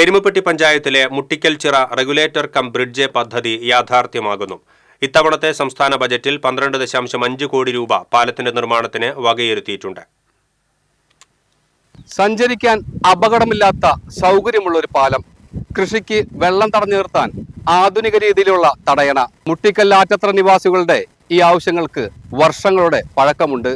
എരുമപ്പെട്ടി പഞ്ചായത്തിലെ മുട്ടിക്കൽ ചിറ regulator cum bridge പദ്ധതി യാഥാർത്ഥ്യമാകുന്നു. ഇത്തവണത്തെ സംസ്ഥാന ബജറ്റിൽ പന്ത്രണ്ട് ദശാംശം അഞ്ച് കോടി രൂപ പാലത്തിന്റെ നിർമ്മാണത്തിന് വകയിരുത്തിയിട്ടുണ്ട്. സഞ്ചരിക്കാൻ അപകടമില്ലാത്ത സൗകര്യമുള്ള ഒരു പാലം കൃഷിക്ക് വെള്ളം തടഞ്ഞു നിർത്താൻ ആധുനിക രീതിയിലുള്ള തടയണ മുട്ടിക്കല്ലാറ്റത്ര നിവാസികളുടെ ഈ ആവശ്യങ്ങൾക്ക് വർഷങ്ങളുടെ പഴക്കമുണ്ട്.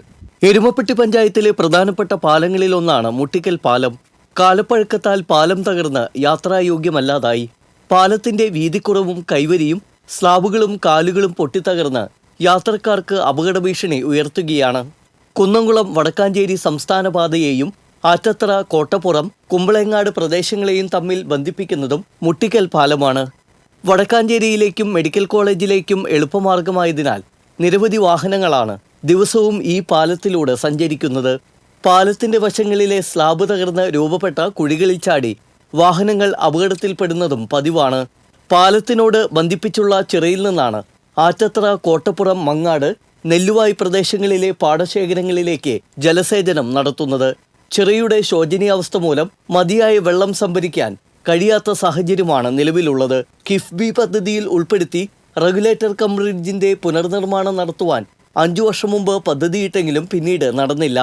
എരുമപ്പെട്ടി പഞ്ചായത്തിലെ പ്രധാനപ്പെട്ട പാലങ്ങളിലൊന്നാണ് മുട്ടിക്കൽ പാലം. കാലപ്പഴക്കത്താൽ പാലം തകർന്ന് യാത്രായോഗ്യമല്ലാതായി. പാലത്തിന്റെ വീതിക്കുറവും കൈവരിയും സ്ലാബുകളും കാലുകളും പൊട്ടിത്തകർന്ന് യാത്രക്കാർക്ക് അപകട ഭീഷണി ഉയർത്തുകയാണ്. കുന്നംകുളം വടക്കാഞ്ചേരി സംസ്ഥാന പാതയെയും ആറ്റത്തറ കോട്ടപ്പുറം കുമ്പളങ്ങാട് പ്രദേശങ്ങളെയും തമ്മിൽ ബന്ധിപ്പിക്കുന്നതും മുട്ടിക്കൽ പാലമാണ്. വടക്കാഞ്ചേരിയിലേക്കും മെഡിക്കൽ കോളേജിലേക്കും എളുപ്പമാർഗമായതിനാൽ നിരവധി വാഹനങ്ങളാണ് ദിവസവും ഈ പാലത്തിലൂടെ സഞ്ചരിക്കുന്നത്. പാലത്തിന്റെ വശങ്ങളിലെ സ്ലാബ് തകർന്ന് രൂപപ്പെട്ട കുഴികളിൽ ചാടി വാഹനങ്ങൾ അപകടത്തിൽപ്പെടുന്നതും പതിവാണ്. പാലത്തിനോട് ബന്ധിപ്പിച്ചുള്ള ചിറയിൽ നിന്നാണ് ആറ്റത്ര കോട്ടപ്പുറം മങ്ങാട് നെല്ലുവായി പ്രദേശങ്ങളിലെ പാടശേഖരങ്ങളിലേക്ക് ജലസേചനം നടത്തുന്നത്. ചിറയുടെ ശോചനീയാവസ്ഥ മൂലം മതിയായ വെള്ളം സംഭരിക്കാൻ കഴിയാത്ത സാഹചര്യമാണ് നിലവിലുള്ളത്. കിഫ്ബി പദ്ധതിയിൽ ഉൾപ്പെടുത്തി റെഗുലേറ്റർ കം ബ്രിഡ്ജിന്റെ പുനർനിർമ്മാണം നടത്തുവാൻ അഞ്ചു വർഷം മുമ്പ് പദ്ധതിയിട്ടെങ്കിലും പിന്നീട് നടന്നില്ല.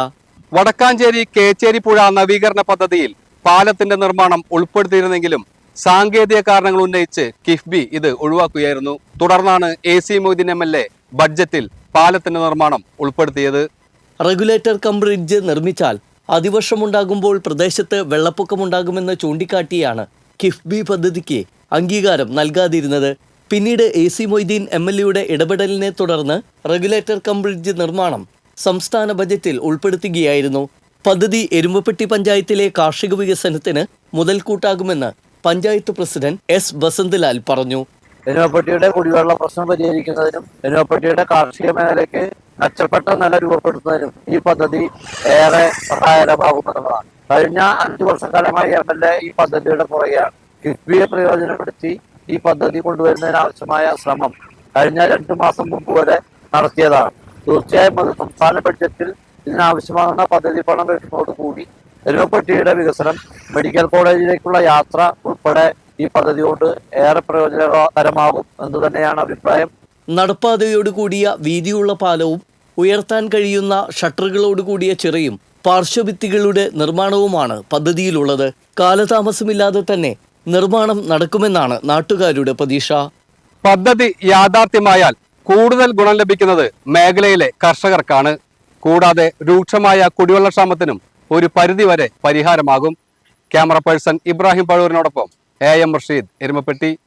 വടക്കാഞ്ചേരി കേച്ചേരി പുഴ നവീകരണ പദ്ധതിയിൽ പാലത്തിന്റെ നിർമ്മാണം ഉൾപ്പെടുത്തിയിരുന്നെങ്കിലും സാങ്കേതിക കാരണങ്ങൾ ഉന്നയിച്ച് കിഫ്ബി ഇത് ഒഴിവാക്കുകയായിരുന്നു. തുടർന്നാണ് A C Moideen M L A ബഡ്ജറ്റിൽ പാലത്തിന്റെ നിർമ്മാണം ഉൾപ്പെടുത്തിയത്. റെഗുലേറ്റർ കം ബ്രിഡ്ജ് നിർമ്മിച്ചാൽ അതിവർഷമുണ്ടാകുമ്പോൾ പ്രദേശത്ത് വെള്ളപ്പൊക്കമുണ്ടാകുമെന്ന് ചൂണ്ടിക്കാട്ടിയാണ് കിഫ്ബി പദ്ധതിക്ക് അംഗീകാരം നൽകാതിരുന്നത്. പിന്നീട് A C Moideen M L എയുടെ ഇടപെടലിനെ തുടർന്ന് റെഗുലേറ്റർ കം ബ്രിഡ്ജ് നിർമ്മാണം സംസ്ഥാന ബജറ്റിൽ ഉൾപ്പെടുത്തുകയായിരുന്നു. പദ്ധതി എരുമപ്പെട്ടി പഞ്ചായത്തിലെ കാർഷിക വികസനത്തിന് മുതൽക്കൂട്ടാകുമെന്ന് പഞ്ചായത്ത് പ്രസിഡന്റ് എസ്. ബസന്ത്ലാൽ പറഞ്ഞു. എരുമപ്പെട്ടിയുടെ കുടിവെള്ള പ്രശ്നം പരിഹരിക്കുന്നതിനും എരുമപ്പെട്ടിയുടെ കാർഷിക മേഖലയ്ക്ക് മെച്ചപ്പെട്ട നില രൂപപ്പെടുത്തുന്നതിനും ഈ പദ്ധതി ഏറെ സഹായകരമാകുന്നതാണ് കഴിഞ്ഞ അഞ്ചു വർഷക്കാലമായി എം എൽ എ ഈ പദ്ധതിയുടെ പുറകെയാണ്. കിഫ്ബിയെ പ്രയോജനപ്പെടുത്തി ഈ പദ്ധതി കൊണ്ടുവരുന്നതിന് ആവശ്യമായ ശ്രമം കഴിഞ്ഞ രണ്ടു മാസം മുമ്പ് വരെ നടത്തിയതാണ്. തീർച്ചയായും അത് സംസ്ഥാന ബഡ്ജറ്റിൽ ഇതിനാവശ്യമാകുന്ന പദ്ധതി പണം വരുന്നതോടുകൂടി എരുമപ്പെട്ടിയുടെ വികസനം മെഡിക്കൽ കോളേജിലേക്കുള്ള യാത്ര ഉൾപ്പെടെ ഈ പദ്ധതി കൊണ്ട് ഏറെ പ്രയോജനകരമാകും എന്ന് തന്നെയാണ് അഭിപ്രായം. നടപ്പാതയോട് കൂടിയ വീതിയുള്ള പാലവും ഉയർത്താൻ കഴിയുന്ന ഷട്ടറുകളോട് കൂടിയ ചിറയും പാർശ്വഭിത്തികളുടെ നിർമ്മാണവുമാണ് പദ്ധതിയിലുള്ളത്. കാലതാമസമില്ലാതെ തന്നെ നിർമ്മാണം നടക്കുമെന്നാണ് നാട്ടുകാരുടെ പ്രതീക്ഷ. പദ്ധതി യാഥാർത്ഥ്യമായാൽ കൂടുതൽ ഗുണം ലഭിക്കുന്നത് മേഖലയിലെ കർഷകർക്കാണ്. കൂടാതെ രൂക്ഷമായ കുടിവെള്ളക്ഷാമത്തിനും ഒരു പരിധിവരെ പരിഹാരമാകും. ക്യാമറ പേഴ്സൺ ഇബ്രാഹിം പഴൂരിനോടൊപ്പം എ എം റഷീദ് എരുമപ്പെട്ടി.